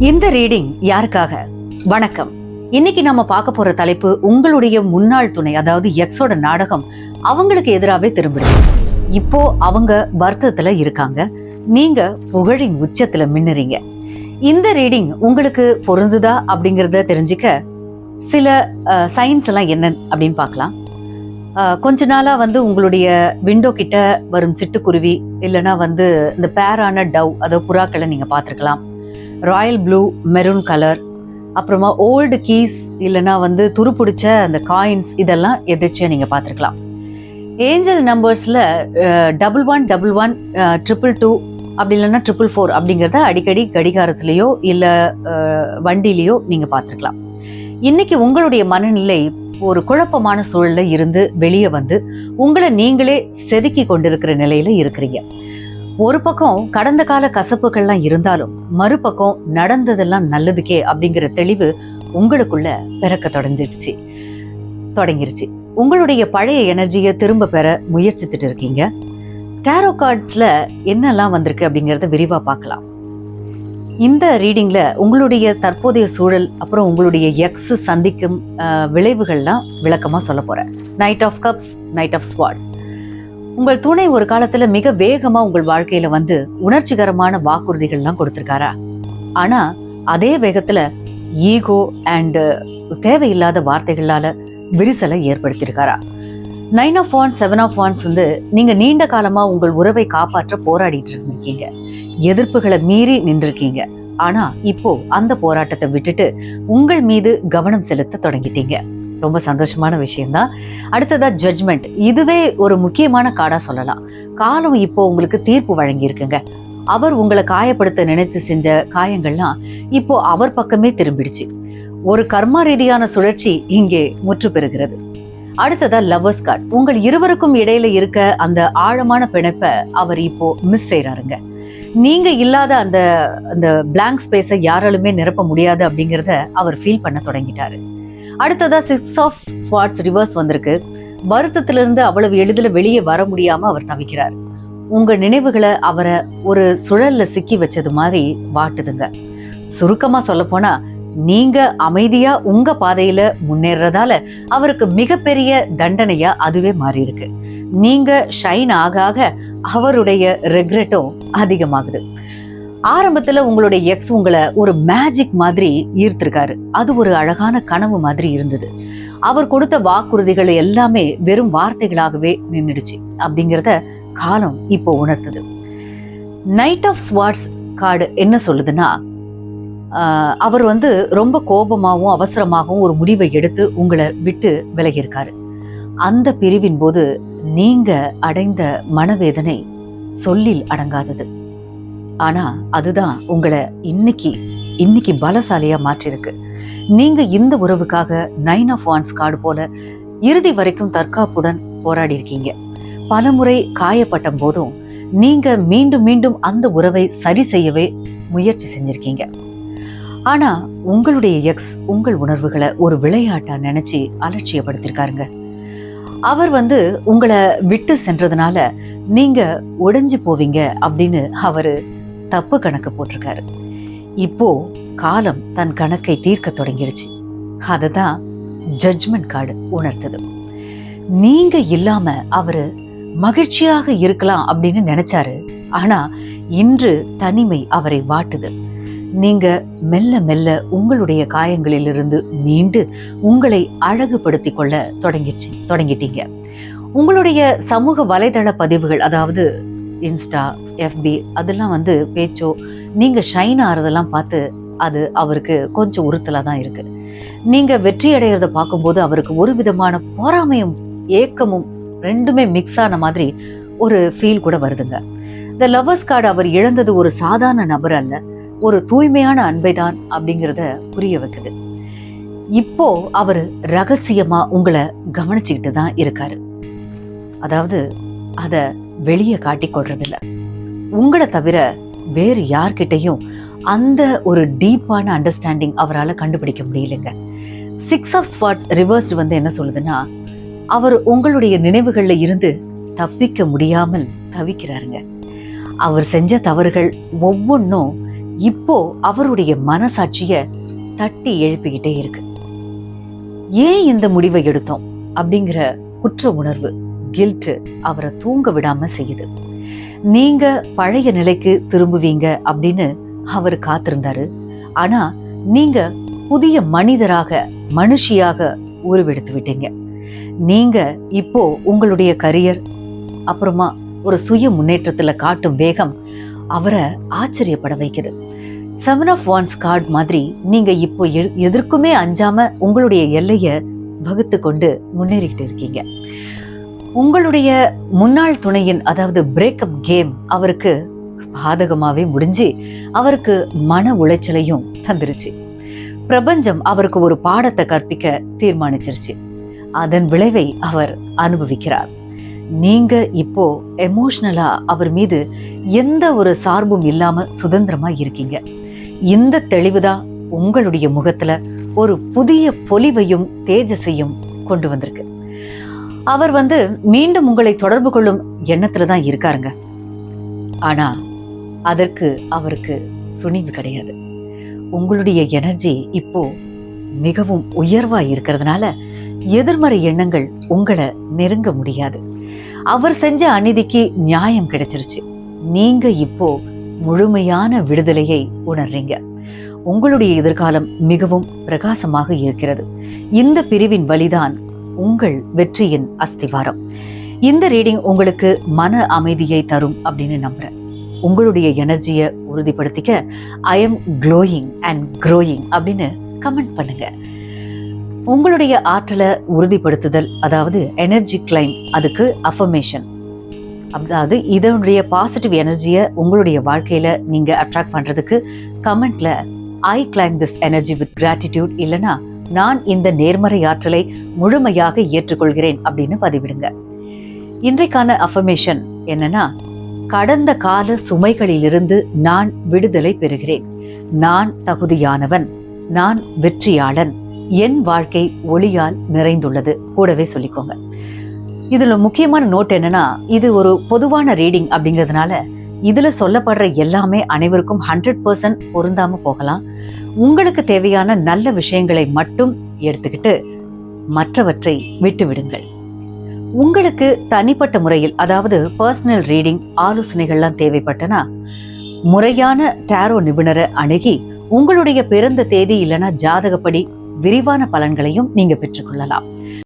இந்த ரீடிங் யாருக்காக? வணக்கம். இன்னைக்கு நம்ம பார்க்க போற தலைப்பு உங்களுடைய முன்னாள் துணை அதாவது எக்ஸோட நாடகம் அவங்களுக்கு எதிராகவே திரும்பிடுச்சு. இப்போ அவங்க வருத்தத்துல இருக்காங்க. நீங்க புகழின் உச்சத்துல மின்னுறீங்க. இந்த ரீடிங் உங்களுக்கு பொருந்துதா அப்படிங்கிறத தெரிஞ்சுக்க சில சயின்ஸ் எல்லாம் என்ன அப்படின்னு பார்க்கலாம். கொஞ்ச நாளாக வந்து உங்களுடைய விண்டோ கிட்ட வரும் சிட்டுக்குருவி இல்லைன்னா வந்து இந்த பேரான டவ் அதாவது புறாக்களை நீங்கள் பார்த்துருக்கலாம். ராயல் ப்ளூ மெரூன் கலர் அப்புறமா ஓல்டு கீஸ் இல்லைன்னா வந்து துருப்பிடிச்ச அந்த காயின்ஸ் இதெல்லாம் எதிர்ச்சியா நீங்கள் பார்த்துருக்கலாம். Angel நம்பர்ஸில் double one double one triple two அப்படி இல்லைன்னா ட்ரிபிள் ஃபோர் அப்படிங்கிறத அடிக்கடி கடிகாரத்துலேயோ இல்லை வண்டிலேயோ நீங்கள் பார்த்துருக்கலாம். இன்றைக்கி உங்களுடைய மனநிலை ஒரு குழப்பமான சூழலில் இருந்து வெளியே வந்து உங்களை நீங்களே செதுக்கி கொண்டிருக்கிற நிலையில் இருக்கிறீங்க. ஒரு பக்கம் கடந்த கால கசப்புகள்லாம் இருந்தாலும் மறுபக்கம் நடந்ததெல்லாம் நல்லதுக்கே அப்படிங்கிற தெளிவு உங்களுக்குள்ள பிறக்க தொடங்கிடுச்சு தொடங்கிருச்சு. உங்களுடைய பழைய எனர்ஜியை திரும்ப பெற முயற்சித்துட்டு இருக்கீங்க. டேரோ கார்ட்ஸில் என்னெல்லாம் வந்திருக்கு அப்படிங்கிறத விரிவாக பார்க்கலாம். இந்த ரீடிங்கில் உங்களுடைய தற்போதைய சூழல் அப்புறம் உங்களுடைய எக்ஸ் சந்திக்கும் விளைவுகள்லாம் விளக்கமாக சொல்ல போகிறேன் knight of cups knight of swords உங்கள் துணை ஒரு காலத்துல மிக வேகமா உங்கள் வாழ்க்கையில வந்து உணர்ச்சிகரமான வாக்குறுதிகள்லாம் கொடுத்திருக்காரா? ஆனா அதே வேகத்துல ஈகோ அண்ட் தேவையில்லாத வார்த்தைகளால விரிசலை ஏற்படுத்தியிருக்காரா? Nine of wands seven of wands வந்து நீங்க நீண்ட காலமா உங்கள் உறவை காப்பாற்ற போராடிட்டு இருந்திருக்கீங்க. எதிர்ப்புகளை மீறி நின்றுருக்கீங்க. ஆனா இப்போ அந்த போராட்டத்தை விட்டுட்டு உங்கள் மீது கவனம் செலுத்த தொடங்கிட்டீங்க. ரொம்ப சந்தோஷமான விஷயம்தான். அடுத்ததா ஜட்ஜ்மெண்ட் இதுவே ஒரு முக்கியமான காடா சொல்லலாம். காலம் இப்போ உங்களுக்கு தீர்ப்பு வழங்கி இருக்குங்க அவர் உங்களை காயப்படுத்த நினைத்து செஞ்ச காயங்கள்லாம் இப்போ அவர் பக்கமே திரும்பிடுச்சு. ஒரு கர்மா ரீதியான சுழற்சி இங்கே முற்று பெறுகிறது. அடுத்ததா லவ்வர்ஸ் கார்டு உங்கள் இருவருக்கும் இடையில இருக்க அந்த ஆழமான பிணைப்பை அவர் இப்போ மிஸ் செய்யறாருங்க நீங்கள் இல்லாத அந்த அந்த பிளாங்க் ஸ்பேஸை யாராலுமே நிரப்ப முடியாது அப்படிங்கிறத அவர் ஃபீல் பண்ண தொடங்கிட்டாரு. அடுத்ததாக சிக்ஸ் ஆஃப் ஸ்வாட்ஸ் ரிவர்ஸ் வந்திருக்கு. வருத்தத்திலிருந்து அவ்வளவு எளிதில் வெளியே வர முடியாமல் அவர் தவிக்கிறார். உங்கள் நினைவுகளை அவரை ஒரு சுழலில் சிக்கி வச்சது மாதிரி வாட்டுதுங்க. சுருக்கமாக சொல்லப்போனால் போனா நீங்க அமைதியா உங்க பாதையில முன்னேறதால அவருக்கு மிகப்பெரிய தண்டனையா அதுவே மாறி இருக்கு நீங்க ஷைன் ஆக ஆக அவருடைய ரெக்ரெட்டும் அதிகமாகுது. ஆரம்பத்தில் உங்களுடைய எக்ஸ் உங்களை ஒரு மேஜிக் மாதிரி ஈர்த்திருக்காரு. அது ஒரு அழகான கனவு மாதிரி இருந்தது. அவர் கொடுத்த வாக்குறுதிகள் எல்லாமே வெறும் வார்த்தைகளாகவே நின்றுடுச்சு அப்படிங்கிறத காலம் இப்போ உணர்த்துது. நைட் ஆஃப் ஸ்வாட்ஸ் கார்டு என்ன சொல்லுதுன்னா அவர் வந்து ரொம்ப கோபமாகவும் அவசரமாகவும் ஒரு முடிவை எடுத்து உங்களை விட்டு விலகியிருக்காரு. அந்த பிரிவின் போது நீங்க அடைந்த மனவேதனை சொல்லில் அடங்காதது. ஆனா அதுதான் உங்களை இன்னைக்கு இன்னைக்கு பலசாலியா மாற்றிருக்கு. நீங்க இந்த உறவுக்காக நைன் ஆஃப் வான்ஸ் கார்டு போல இறுதி வரைக்கும் தற்காப்புடன் போராடி இருக்கீங்க. பலமுறை காயப்பட்ட போதும் நீங்க மீண்டும் மீண்டும் அந்த உறவை சரி செய்யவே முயற்சி செஞ்சிருக்கீங்க. ஆனா உங்களுடைய எக்ஸ் உங்கள் உணர்வுகளை ஒரு விளையாட்டா நினைச்சு அலட்சியப்படுத்திருக்காருங்க. அவர் வந்து உங்களை விட்டு சென்றதுனால நீங்க உடைஞ்சு போவீங்க அப்படின்னு அவரு தப்பு கணக்கு போட்டிருக்காரு. இப்போ காலம் தன் கணக்கை தீர்க்க தொடங்கிடுச்சு அதுதான் ஜட்ஜ்மெண்ட் கார்டு உணர்த்தது. நீங்க இல்லாம அவரு மகிழ்ச்சியாக இருக்கலாம் அப்படின்னு நினைச்சாரு. ஆனா இன்று தனிமை அவரை வாட்டுது. நீங்க மெல்ல மெல்ல உங்களுடைய காயங்களிலிருந்து மீண்டு உங்களை அழகுபடுத்தி கொள்ள தொடங்கிச்சு தொடங்கிட்டீங்க. உங்களுடைய சமூக வலைதள பதிவுகள் அதாவது இன்ஸ்டா எஃபி அதெல்லாம் வந்து பேச்சோ நீங்க ஷைன் ஆறதெல்லாம் பார்த்து அது அவருக்கு கொஞ்சம் உறுத்தலாக தான் இருக்கு. நீங்க வெற்றி அடைகிறத பார்க்கும்போது அவருக்கு ஒரு விதமான பொறாமையும் ஏக்கமும் ரெண்டுமே மிக்ஸ் ஆன மாதிரி ஒரு ஃபீல் கூட வருதுங்க. இந்த லவ்வர்ஸ் கார்டு அவர் இழந்தது ஒரு சாதாரண நபர் அல்ல. ஒரு தூய்மையான அன்பை தான் அப்படிங்கிறத புரிய வைக்குது. இப்போ அவர் ரகசியமா உங்களை கவனிச்சுக்கிட்டு தான் இருக்காரு. அதாவது அதை வெளியே காட்டிக்கொள்றதில்ல உங்களை தவிர வேறு யார்கிட்டயும் அந்த ஒரு டீப்பான அண்டர்ஸ்டாண்டிங் அவரால் கண்டுபிடிக்க முடியலைங்க. சிக்ஸ் ஆஃப் ஸ்வாட்ஸ் ரிவர்ஸ்டு வந்து என்ன சொல்லுதுன்னா அவர் உங்களுடைய நினைவுகளில் இருந்து தப்பிக்க முடியாமல் தவிக்கிறாருங்க. அவர் செஞ்ச தவறுகள் ஒவ்வொன்றும் இப்போ அவருடைய மனசாட்சிய தட்டி எழுப்பிக்கிட்டே இருக்கு. ஏன் இந்த முடிவை எடுத்தோம் அப்படிங்கிற குற்ற உணர்வு கில்ட்டு அவரை தூங்க விடாம செய்யுது. நீங்க பழைய நிலைக்கு திரும்புவீங்க அப்படின்னு அவர் காத்திருந்தாரு. ஆனா நீங்க புதிய மனிதராக மனுஷியாக உருவெடுத்து விட்டீங்க. நீங்க இப்போ உங்களுடைய கரியர் அப்புறமா ஒரு சுய முன்னேற்றத்துல காட்டும் வேகம் அவரை ஆச்சரியப்பட வைக்குது. செவன் ஆஃப் வான்ஸ் கார்டு மாதிரி நீங்க இப்போ எ- எதற்குமே அஞ்சாம உங்களுடைய எல்லையை வகுத்து கொண்டு முன்னேறிக்கிட்டு இருக்கீங்க. உங்களுடைய முன்னாள் துணையின் அதாவது பிரேக்கப் கேம் அவருக்கு பாதகமாவே முடிஞ்சு அவருக்கு மன உளைச்சலையும் தந்துருச்சு. பிரபஞ்சம் அவருக்கு ஒரு பாடத்தை கற்பிக்க தீர்மானிச்சிருச்சு. அதன் விளைவை அவர் அனுபவிக்கிறார். நீங்க இப்போ எமோஷ்னலா அவர் மீது எந்த ஒரு சார்பும் இல்லாமல் சுதந்திரமாக இருக்கீங்க. இந்த தெளிவு தான் உங்களுடைய முகத்தில் ஒரு புதிய பொலிவையும் தேஜஸையும் கொண்டு வந்திருக்கு. அவர் வந்து மீண்டும் உங்களை தொடர்பு கொள்ளும் எண்ணத்தில் தான் இருக்காருங்க. ஆனால் அதற்கு அவருக்கு துணிவு கிடையாது. உங்களுடைய எனர்ஜி இப்போ மிகவும் உயர்வாக இருக்கிறதுனால எதிர்மறை எண்ணங்கள் உங்களை நெருங்க முடியாது. அவர் செஞ்ச அநீதிக்கு நியாயம் கிடைச்சிருச்சு. நீங்க இப்போ முழுமையான விடுதலையை உணர்றீங்க. உங்களுடைய எதிர்காலம் மிகவும் பிரகாசமாக இருக்கிறது. இந்த பிரிவின் வழிதான் உங்கள் வெற்றியின் அஸ்திவாரம். இந்த ரீடிங் உங்களுக்கு மன அமைதியை தரும் அப்படின்னு நம்புறேன். உங்களுடைய எனர்ஜியை உறுதிப்படுத்திக்க I am glowing and growing அப்படின்னு கமெண்ட் பண்ணுங்க. உங்களுடைய ஆற்றலை உறுதிப்படுத்துதல் அதாவது எனர்ஜி கிளைம் அதுக்கு அஃபர்மேஷன் அதாவது இதனுடைய பாசிட்டிவ் எனர்ஜியை உங்களுடைய வாழ்க்கையில நீங்க அட்ராக்ட் பண்றதுக்கு கமெண்ட்ல I claim this energy with gratitude இல்லனா நான் இந்த நேர்மறை ஆற்றலை முழுமையாக ஏற்றுக்கொள்கிறேன் அப்படின்னு பதிவிடுங்க. இன்றைக்கான அஃபர்மேஷன் என்னன்னா கடந்த கால சுமைகளிலிருந்து நான் விடுதலை பெறுகிறேன். நான் தகுதியானவன். நான் வெற்றியாளன். என் வாழ்க்கை ஒளியால் நிறைந்துள்ளது. கூடவே சொல்லிக்கோங்க. இதில் முக்கியமான நோட் என்னன்னா இது ஒரு பொதுவான ரீடிங் அப்படிங்கிறதுனால இதில் சொல்லப்படுற எல்லாமே அனைவருக்கும் ஹண்ட்ரட் பர்சன்ட் பொருந்தாமல் போகலாம். உங்களுக்கு தேவையான நல்ல விஷயங்களை மட்டும் எடுத்துக்கிட்டு மற்றவற்றை விட்டு விடுங்கள் உங்களுக்கு தனிப்பட்ட முறையில் அதாவது பர்சனல் ரீடிங் ஆலோசனைகள்லாம் தேவைப்பட்டனா முறையான டாரோ நிபுணரை அணுகி உங்களுடைய பிறந்த தேதி இல்லைன்னா ஜாதகப்படி விரிவான பலன்களையும் நீங்கள் பெற்றுக்கொள்ளலாம்.